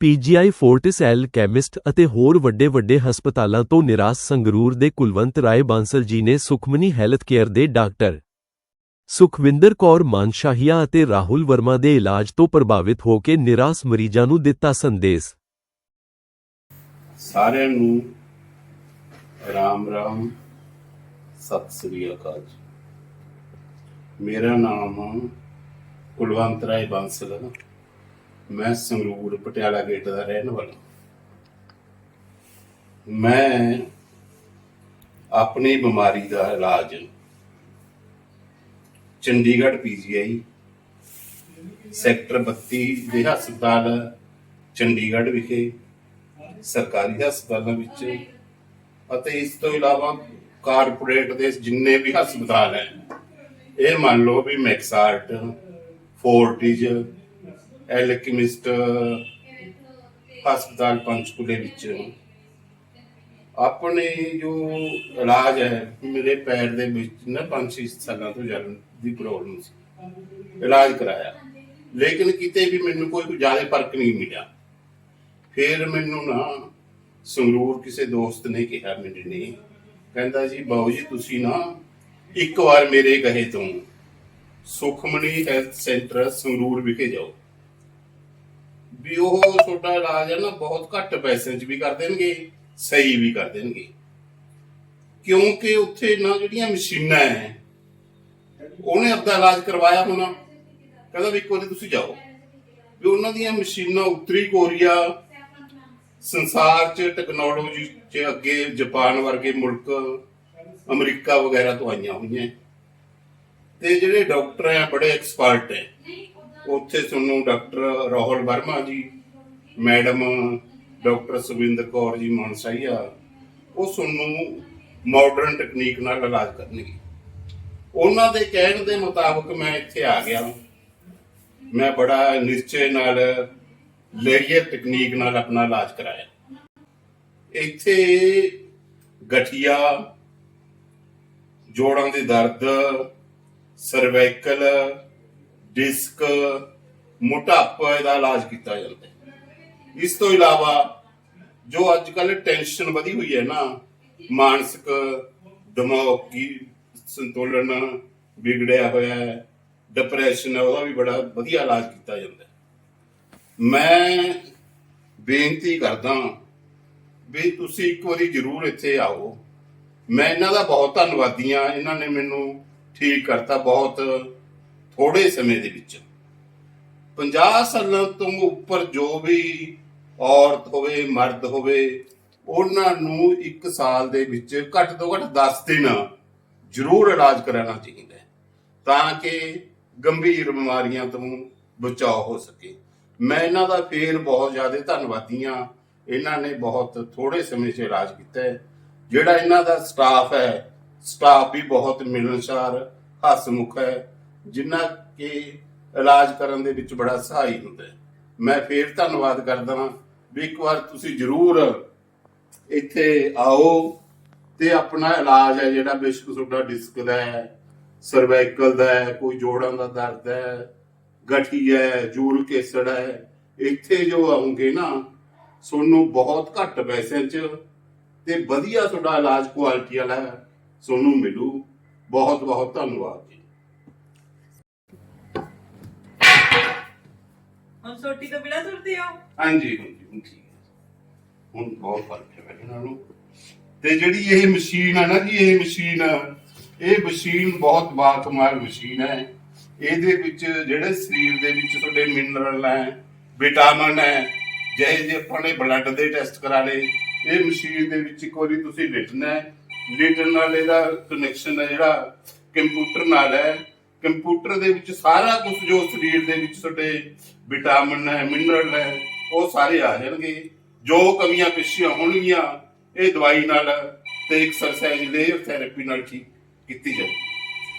PGI Fortis L chemist ਅਤੇ ਹੋਰ ਵੱਡੇ-ਵੱਡੇ ਹਸਪਤਾਲਾਂ ਤੋਂ ਨਿਰਾਸ਼ ਸੰਗਰੂਰ ਦੇ ਕੁਲਵੰਤ ਰਾਏ ਬਾਂਸਲ ਜੀ ਨੇ ਸੁਖਮਨੀ ਹੈਲਥ ਕੇਅਰ ਦੇ ਡਾਕਟਰ ਸੁਖਵਿੰਦਰ ਕੌਰ ਮਾਨਸ਼ਾਹੀਆ ਅਤੇ ਰਾਹੁਲ ਵਰਮਾ ਦੇ ਇਲਾਜ ਤੋਂ ਪ੍ਰਭਾਵਿਤ ਹੋ ਕੇ ਨਿਰਾਸ਼ ਮਰੀਜ਼ਾਂ ਨੂੰ ਦਿੱਤਾ ਸੰਦੇਸ਼। ਸਾਰਿਆਂ ਨੂੰ ਰਾਮ ਰਾਮ, ਸਤਿ ਸ੍ਰੀ ਅਕਾਲ ਮੇਰਾ ਨਾਮ ਕੁਲਵੰਤ ਰਾਏ ਬਾਂਸਲ ਹੈ। ਮੈਂ ਸੰਗਰੂਰ ਪਟਿਆਲਾ ਗੇਟ ਦਾ ਰਹਿਣ ਵਾਲਾ। ਮੈਂ ਆਪਣੀ ਬਿਮਾਰੀ ਦਾ ਇਲਾਜ ਚੰਡੀਗੜ੍ਹ ਪੀਜੀਆਈ ਸੈਕਟਰ 32 ਦੇ ਹਸਪਤਾਲ ਚੰਡੀਗੜ੍ਹ ਵਿਖੇ, ਸਰਕਾਰੀ ਹਸਪਤਾਲਾਂ ਵਿੱਚ ਅਤੇ ਇਸ ਤੋਂ ਇਲਾਵਾ ਕਾਰਪੋਰੇਟ ਦੇ ਜਿੰਨੇ ਵੀ ਹਸਪਤਾਲ ਹੈ, ਇਹ ਮੰਨ ਲਓ ਵੀ ਮੈਕਸਾਰਟ, ਫੋਰਟਿਜ ਐਲਕੀਮਿਸਟ ਹਸਪਤਾਲ ਪੰਚਕੂਲੇ ਵਿੱਚ। ਆਪਣੇ ਜੋ ਇਲਾਜ ਹੈ, ਮੇਰੇ ਪੈਰ ਦੇ ਵਿੱਚ ਨਾ 5-6 ਸਾਲਾਂ ਤੋਂ ਜਲਨ ਦੀ ਪ੍ਰੋਬਲਮ ਸੀ। ਇਲਾਜ ਕਰਾਇਆ। ਲੇਕਿਨ ਕਿਤੇ ਵੀ ਮੈਨੂੰ ਕੋਈ ਜ਼ਿਆਦਾ ਫ਼ਰਕ ਨਹੀਂ ਮਿਲਿਆ। ਫਿਰ ਮੈਨੂੰ ਨਾ ਸੰਗਰੂਰ ਕਿਸੇ ਦੋਸਤ ਨੇ ਕਿਹਾ ਮੇਰੇ ਨੇ, ਕਹਿੰਦਾ ਜੀ, ਬਾਊ ਜੀ, ਤੁਸੀਂ ਨਾ ਇੱਕ ਵਾਰ ਮੇਰੇ ਕਹੇ ਤੋਂ ਸੁਖਮਣੀ ਹੈਲਥ ਸੈਂਟਰ ਸੰਗਰੂਰ ਵਿਖੇ ਜਾਓ। ਵੀ ਉਹ ਛੋਟਾ ਇਲਾਜ ਹੈ ਨਾ, ਬਹੁਤ ਘੱਟ ਪੈਸੇ 'ਚ ਵੀ ਕਰ ਦੇਣਗੇ, ਸਹੀ ਵੀ ਕਰ ਦੇਣਗੇ। ਕਿਉਂਕਿ ਉੱਥੇ ਨਾ ਜਿਹੜੀਆਂ ਮਸ਼ੀਨਾਂ ਹੈ ਉਹਨੇ ਆਪਦਾ ਇਲਾਜ ਕਰਵਾਇਆ ਹੋਣਾ। ਕਹਿੰਦਾ ਵੀ ਇੱਕ ਵਾਰੀ ਤੁਸੀਂ ਜਾਓ। ਵੀ ਉਹਨਾਂ ਦੀਆਂ ਮਸ਼ੀਨਾਂ ਉੱਤਰੀ ਕੋਰੀਆ, ਸੰਸਾਰ 'ਚ ਟੈਕਨੋਲੋਜੀ 'ਚ ਅੱਗੇ ਜਾਪਾਨ ਵਰਗੇ ਮੁਲਕ, ਅਮਰੀਕਾ ਵਗੈਰਾ ਤੋਂ ਆਈਆਂ ਹੋਈਆਂ ਤੇ ਜਿਹੜੇ ਡਾਕਟਰ ਆ ਬੜੇ ਐਕਸਪਰਟ ਹੈ ਉੱਥੇ ਤੁਹਾਨੂੰ ਡਾਕਟਰ ਰਾਹੁਲ ਵਰਮਾ ਜੀ, ਮੈਡਮ ਡਾਕਟਰ ਸੁਵਿੰਦਰ ਕੌਰ ਜੀ ਮਾਨਸਾਈਆ ਉਹ ਤੁਹਾਨੂੰ ਮਾਡਰਨ ਟੈਕਨੀਕ ਨਾਲ ਇਲਾਜ ਕਰਨਗੇ। ਉਹਨਾਂ ਦੇ ਕਹਿਣ ਦੇ ਮੁਤਾਬਕ ਮੈਂ ਇੱਥੇ ਆ ਗਿਆ ਮੈਂ ਬੜਾ ਨਿਸ਼ਚੇ ਨਾਲ ਲੇਰੀਅਰ ਟੈਕਨੀਕ ਨਾਲ ਆਪਣਾ ਇਲਾਜ ਕਰਾਇਆ। ਇੱਥੇ ਗਠੀਆ, ਜੋੜਾਂ ਦੇ ਦਰਦ ਸਰਵਾਈਕਲ ਡਿਸਕ ਮੋਟਾਪੇ ਦਾ ਇਲਾਜ ਕੀਤਾ ਜਾਂਦਾ ਹੈ। ਇਸ ਤੋਂ ਇਲਾਵਾ ਜੋ ਅੱਜ ਕੱਲ ਟੈਨਸ਼ਨ ਵਧੀ ਹੋਈ ਹੈ ਨਾ, ਮਾਨਸਿਕ ਦਿਮਾਗੀ ਸੰਤੁਲਨ ਵਿਗੜਿਆ ਹੋਇਆ ਹੈ ਡਿਪਰੈਸ਼ਨ ਹੈ, ਉਹਦਾ ਵੀ ਬੜਾ ਵਧੀਆ ਇਲਾਜ ਕੀਤਾ ਜਾਂਦਾ ਹੈ। ਮੈਂ ਬੇਨਤੀ ਕਰਦਾ ਵੀ ਤੁਸੀਂ ਇੱਕ ਵਾਰੀ ਜ਼ਰੂਰ ਇੱਥੇ ਆਓ। ਮੈਂ ਇਹਨਾਂ ਦਾ ਬਹੁਤ ਧੰਨਵਾਦੀ ਹਾਂ, ਇਹਨਾਂ ਨੇ ਮੈਨੂੰ ਠੀਕ ਕਰਤਾ, ਬਹੁਤ ਥੋੜੇ ਸਮੇਂ ਦੇ ਵਿੱਚ। 50 ਸਾਲਾਂ ਤੋਂ ਉੱਪਰ ਜੋ ਵੀ ਔਰਤ ਹੋਵੇ, ਮਰਦ ਹੋਵੇ, ਉਹਨਾਂ ਨੂੰ 1 ਸਾਲ ਦੇ ਵਿੱਚ ਘੱਟ ਤੋਂ ਘੱਟ 10 ਦਿਨ ਜ਼ਰੂਰ ਇਲਾਜ ਕਰਾਉਣਾ ਚਾਹੀਦਾ ਹੈ, ਤਾਂ ਕਿ ਗੰਭੀਰ ਬਿਮਾਰੀਆਂ ਤੋਂ ਬਚਾਅ ਹੋ ਸਕੇ। ਮੈਂ ਇਹਨਾਂ ਦਾ ਫੇਰ ਬਹੁਤ ਜ਼ਿਆਦਾ ਧੰਨਵਾਦੀ ਹਾਂ। ਇਹਨਾਂ ਨੇ ਬਹੁਤ ਥੋੜੇ ਸਮੇਂ 'ਚ ਇਲਾਜ ਕੀਤਾ ਹੈ। ਜਿਹੜਾ ਇਹਨਾਂ ਦਾ ਸਟਾਫ ਹੈ, ਸਟਾਫ ਵੀ ਬਹੁਤ ਮਿਲਣਸਾਰ, ਹਸਮੁਖ ਹੈ। ਜਿਨ੍ਹਾਂ ਕਿ ਇਲਾਜ ਕਰਨ ਦੇ ਵਿੱਚ ਬੜਾ ਸਹਾਈ ਹੁੰਦਾ ਹੈ। ਮੈਂ ਫੇਰ ਧੰਨਵਾਦ ਕਰਦਾ ਹਾਂ ਵੀ ਇੱਕ ਵਾਰ ਤੁਸੀਂ ਜ਼ਰੂਰ ਇੱਥੇ ਆਓ ਤੇ ਆਪਣਾ ਇਲਾਜ ਹੈ ਜਿਹੜਾ ਬੇਸ਼ੱਕ ਤੁਹਾਡਾ ਡਿਸਕ ਦਾ ਹੈ ਸਰਵਾਈਕਲ ਦਾ ਹੈ, ਕੋਈ ਜੋੜਾਂ ਦਾ ਦਰਦ ਹੈ, ਗਠੀ ਹੈ, ਜੂਲ ਕੇਸੜ ਹੈ, ਇੱਥੇ ਜੋ ਆਉਂਗੇ ਨਾ, ਤੁਹਾਨੂੰ ਬਹੁਤ ਘੱਟ ਪੈਸਿਆਂ 'ਚ ਤੇ ਵਧੀਆ ਤੁਹਾਡਾ ਇਲਾਜ ਕੁਆਲਿਟੀ ਵਾਲਾ ਤੁਹਾਨੂੰ ਮਿਲੂ। ਬਹੁਤ ਬਹੁਤ ਧੰਨਵਾਦ। ਹੁਣ ਸੋਟੀ ਤੋਂ ਬਿਨਾ ਤੁਰਦੇ ਹੋ? ਹਾਂਜੀ ਹਾਂਜੀ, ਹੁਣ ਠੀਕ ਹੈ। ਹੁਣ ਬਹੁਤ ਫ਼ਰਕ ਹੈ ਪਹਿਲਾਂ ਨਾਲੋਂ। ਤੇ ਜਿਹੜੀ ਇਹ ਮਸ਼ੀਨ ਹੈ ਨਾ ਜੀ, ਇਹ ਮਸ਼ੀਨ ਇਹ ਮਸ਼ੀਨ ਬਹੁਤ ਬਾਕਮਾਲ ਮਸ਼ੀਨ ਹੈ। ਇਹਦੇ ਵਿੱਚ ਜਿਹੜੇ ਸਰੀਰ ਦੇ ਵਿੱਚ ਤੁਹਾਡੇ ਮਿਨਰਲ ਹੈ ਵਿਟਾਮਿਨ ਹੈ, ਜੇ ਜੇ ਆਪਾਂ ਨੇ ਬਲੱਡ ਦੇ ਟੈਸਟ ਕਰਾ ਲਏ, ਇਹ ਮਸ਼ੀਨ ਦੇ ਵਿੱਚ ਇੱਕ ਵਾਰੀ ਤੁਸੀਂ ਲਿਟਣਾ ਹੈ। ਲਿਟਣ ਨਾਲ ਇਹਦਾ ਕਨੈਕਸ਼ਨ ਹੈ ਜਿਹੜਾ ਕੰਪਿਊਟਰ ਨਾਲ ਹੈ। ਕੰਪਿਊਟਰ ਦੇ ਵਿੱਚ ਸਾਰਾ ਕੁਝ ਜੋ ਸਰੀਰ ਦੇ ਵਿੱਚ ਤੁਹਾਡੇ ਵਿਟਾਮਿਨ ਹੈ, ਮਿਨਰਲ ਹੈ, ਉਹ ਸਾਰੇ ਆ ਜਾਣਗੇ। ਜੋ ਕਮੀਆਂ ਪੇਸ਼ੀਆਂ ਹੋਣਗੀਆਂ, ਇਹ ਦਵਾਈ ਨਾਲ ਤੇ ਐਕਸਰਸਾਈਜ਼ ਲੇਅਰ ਥੈਰੇਪੀ ਨਾਲ ਠੀਕ ਕੀਤੀ ਜਾਵੇ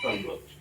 ਧੰਨਵਾਦ